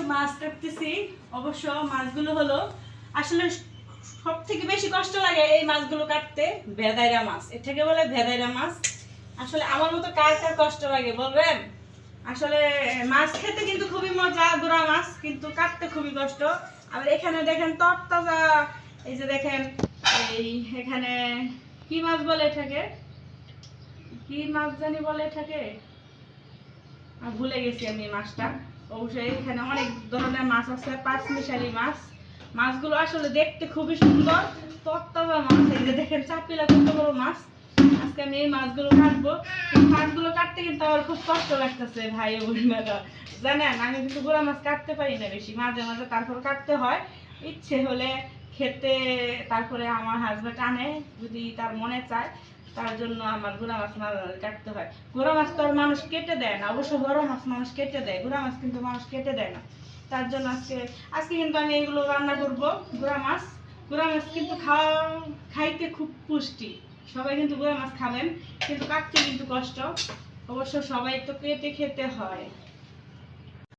কিছু মাছ কাটতেছি, অবশ্য মাছগুলো হলো, আসলে সব থেকে বেশি কষ্ট লাগে এই মাছগুলো কাটতে, ভেদাইরা মাছ। এটাকে বলে ভেদাইরা মাছ। আসলে আমার মতো কার কার কষ্ট লাগে বলবেন? আসলে মাছ খেতে কিন্তু খুবই মজা, গুড়া মাছ, কিন্তু কাটতে খুবই কষ্ট। আর এখানে দেখেন তরতাজা, এই যে দেখেন, এই এখানে কি মাছ বলে এটাকে? কি মাছ জানি বলে এটাকে? ভুলে গেছি আমি মাছটা। অবশ্যই এখানে অনেক ধরনের মাছ আছে, পাঁচ মিশালি মাছ। মাছগুলো আসলে দেখতে খুবই সুন্দর। তত্তাজা মাছ, এই যে দেখেন চাপিলা কত বড় মাছ। আজকে আমি এই মাছগুলো কাটবো। মাছগুলো কাটতে কিন্তু আমার খুব কষ্ট লাগতেছে, ভাই বোনেরা। জানেন, আমি কিন্তু গোড়া মাছ কাটতে পারি না বেশি, মাঝে মাঝে তারপর কাটতে হয়। ইচ্ছে হলে খেতে তারপরে আমার হাজবেন্ড আনে, যদি তার মনে চায়। তার জন্য আমার গুড়া মাছ কাটতে হয়। গুড়া মাছ তো আর মানুষ কেটে দেয় না। অবশ্য বড় মাছ মানুষ কেটে দেয়। গুড়া মাছ কিন্তু মানুষ কেটে দেয় না। তার জন্য আজকে আজকে কিন্তু আমি এগুলো রান্না করব গুড়া মাছ। গুড়া মাছ কিন্তু খাওয়া খাইতে খুব পুষ্টি। সবাই কিন্তু গুড়া মাছ খাবেন, কিন্তু কাটতে কিন্তু কষ্ট। অবশ্য সবাই তো কেটে খেতে হয়।